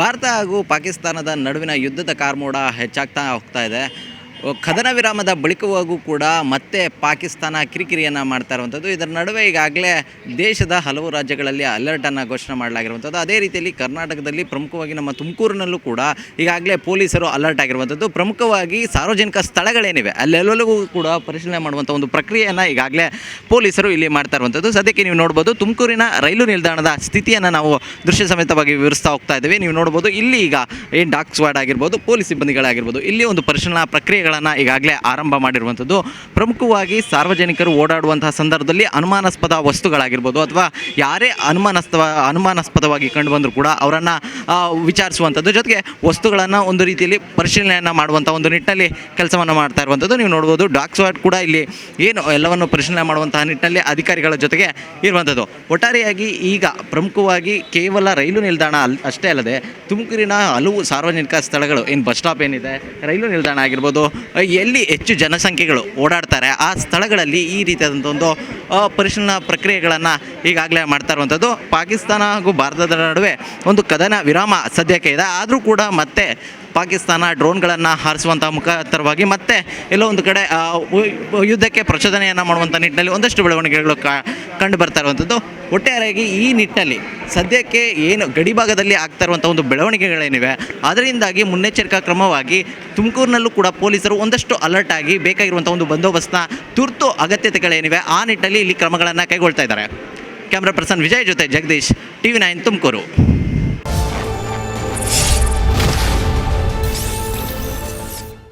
ಭಾರತ ಹಾಗೂ ಪಾಕಿಸ್ತಾನದ ನಡುವಿನ ಯುದ್ಧದ ಕಾರ್ಮೋಡ ಹೆಚ್ಚಾಗ್ತಾ ಹೋಗ್ತಾ ಇದೆ. ಕದನ ವಿರಾಮದ ಬಳಿಕವಾಗೂ ಕೂಡ ಮತ್ತೆ ಪಾಕಿಸ್ತಾನ ಕಿರಿಕಿರಿಯನ್ನು ಮಾಡ್ತಾ ಇರುವಂಥದ್ದು. ಇದರ ನಡುವೆ ಈಗಾಗಲೇ ದೇಶದ ಹಲವು ರಾಜ್ಯಗಳಲ್ಲಿ ಅಲರ್ಟನ್ನು ಘೋಷಣೆ ಮಾಡಲಾಗಿರುವಂಥದ್ದು. ಅದೇ ರೀತಿಯಲ್ಲಿ ಕರ್ನಾಟಕದಲ್ಲಿ ಪ್ರಮುಖವಾಗಿ ನಮ್ಮ ತುಮಕೂರಿನಲ್ಲೂ ಕೂಡ ಈಗಾಗಲೇ ಪೊಲೀಸರು ಅಲರ್ಟ್ ಆಗಿರುವಂಥದ್ದು. ಪ್ರಮುಖವಾಗಿ ಸಾರ್ವಜನಿಕ ಸ್ಥಳಗಳೇನಿವೆ ಅಲ್ಲೆಲ್ಲವೂ ಕೂಡ ಪರಿಶೀಲನೆ ಮಾಡುವಂಥ ಒಂದು ಪ್ರಕ್ರಿಯೆಯನ್ನು ಈಗಾಗಲೇ ಪೊಲೀಸರು ಇಲ್ಲಿ ಮಾಡ್ತಾ ಇರುವಂಥದ್ದು. ಸದ್ಯಕ್ಕೆ ನೀವು ನೋಡ್ಬೋದು ತುಮಕೂರಿನ ರೈಲು ನಿಲ್ದಾಣದ ಸ್ಥಿತಿಯನ್ನು ನಾವು ದೃಶ್ಯ ಸಮೇತವಾಗಿ ವಿವರಿಸ್ತಾ ಹೋಗ್ತಾ ಇದ್ದೇವೆ. ನೀವು ನೋಡ್ಬೋದು ಇಲ್ಲಿ ಈಗ ಏನು ಡಾಕ್ ಸ್ವಾಡ್ ಆಗಿರ್ಬೋದು, ಪೊಲೀಸ್ ಸಿಬ್ಬಂದಿಗಳಾಗಿರ್ಬೋದು, ಇಲ್ಲಿ ಒಂದು ಪರಿಶೀಲನಾ ಪ್ರಕ್ರಿಯೆಗಳನ್ನು ಈಗಾಗಲೇ ಆರಂಭ ಮಾಡಿರುವಂಥದ್ದು. ಪ್ರಮುಖವಾಗಿ ಸಾರ್ವಜನಿಕರು ಓಡಾಡುವಂತಹ ಸಂದರ್ಭದಲ್ಲಿ ಅನುಮಾನಾಸ್ಪದ ವಸ್ತುಗಳಾಗಿರ್ಬೋದು ಅಥವಾ ಯಾರೇ ಅನುಮಾನಾಸ್ಪ ಅನುಮಾನಾಸ್ಪದವಾಗಿ ಕಂಡು ಬಂದರೂ ಕೂಡ ಅವರನ್ನು ವಿಚಾರಿಸುವಂಥದ್ದು. ಜೊತೆಗೆ ವಸ್ತುಗಳನ್ನು ಒಂದು ರೀತಿಯಲ್ಲಿ ಪರಿಶೀಲನೆಯನ್ನು ಮಾಡುವಂಥ ಒಂದು ನಿಟ್ಟಿನಲ್ಲಿ ಕೆಲಸವನ್ನು ಮಾಡ್ತಾ ಇರುವಂಥದ್ದು. ನೀವು ನೋಡ್ಬೋದು ಡಾಕ್ ಸ್ವಾಡ್ ಕೂಡ ಇಲ್ಲಿ ಏನು ಎಲ್ಲವನ್ನು ಪರಿಶೀಲನೆ ಮಾಡುವಂತಹ ನಿಟ್ಟಿನಲ್ಲಿ ಅಧಿಕಾರಿಗಳ ಜೊತೆಗೆ ಇರುವಂಥದ್ದು. ಒಟ್ಟಾರೆಯಾಗಿ ಈಗ ಪ್ರಮುಖವಾಗಿ ಕೇವಲ ರೈಲು ನಿಲ್ದಾಣ ಅಲ್, ಅಷ್ಟೇ ಅಲ್ಲದೆ ತುಮಕೂರಿನ ಹಲವು ಸಾರ್ವಜನಿಕ ಸ್ಥಳಗಳು, ಏನು ಬಸ್ ಸ್ಟಾಪ್ ಏನಿದೆ, ರೈಲು ನಿಲ್ದಾಣ ಆಗಿರ್ಬೋದು ಎಲ್ಲಿ ಹೆಚ್ಚು ಜನಸಂಖ್ಯೆಗಳು ಓಡಾಡ್ತಾರೆ, ಆ ಸ್ಥಳಗಳಲ್ಲಿ ಈ ರೀತಿಯಾದಂಥ ಒಂದು ಪರಿಶೀಲನಾ ಪ್ರಕ್ರಿಯೆಗಳನ್ನು ಈಗಾಗಲೇ ಮಾಡ್ತಾ ಇರುವಂಥದ್ದು. ಪಾಕಿಸ್ತಾನ ಹಾಗೂ ಭಾರತದ ನಡುವೆ ಒಂದು ಕದನ ವಿರಾಮ ಸದ್ಯಕ್ಕೆ ಇದೆ. ಆದರೂ ಕೂಡ ಮತ್ತೆ ಪಾಕಿಸ್ತಾನ ಡ್ರೋನ್ಗಳನ್ನು ಹಾರಿಸುವಂಥ ಮುಖಾಂತರವಾಗಿ ಮತ್ತೆ ಎಲ್ಲೋ ಒಂದು ಕಡೆ ಯುದ್ಧಕ್ಕೆ ಪ್ರಚೋದನೆಯನ್ನು ಮಾಡುವಂಥ ನಿಟ್ಟಿನಲ್ಲಿ ಒಂದಷ್ಟು ಬೆಳವಣಿಗೆಗಳು ಕ ಕಂಡು ಬರ್ತಾ ಇರುವಂಥದ್ದು. ಒಟ್ಟಾರೆಯಾಗಿ ಈ ನಿಟ್ಟಿನಲ್ಲಿ ಸದ್ಯಕ್ಕೆ ಏನು ಗಡಿಭಾಗದಲ್ಲಿ ಆಗ್ತಾ ಇರುವಂಥ ಒಂದು ಬೆಳವಣಿಗೆಗಳೇನಿವೆ, ಅದರಿಂದಾಗಿ ಮುನ್ನೆಚ್ಚರಿಕಾ ಕ್ರಮವಾಗಿ ತುಮಕೂರಿನಲ್ಲೂ ಕೂಡ ಪೊಲೀಸರು ಒಂದಷ್ಟು ಅಲರ್ಟ್ ಆಗಿ ಬೇಕಾಗಿರುವಂಥ ಒಂದು ಬಂದೋಬಸ್ತ್ನ ತುರ್ತು ಅಗತ್ಯತೆಗಳೇನಿವೆ, ಆ ನಿಟ್ಟಲ್ಲಿ ಇಲ್ಲಿ ಕ್ರಮಗಳನ್ನು ಕೈಗೊಳ್ತಾ ಇದ್ದಾರೆ. ಕ್ಯಾಮ್ರಾ ಪರ್ಸನ್ ವಿಜಯ್ ಜೊತೆ Jagadish T V nine Tumakuru.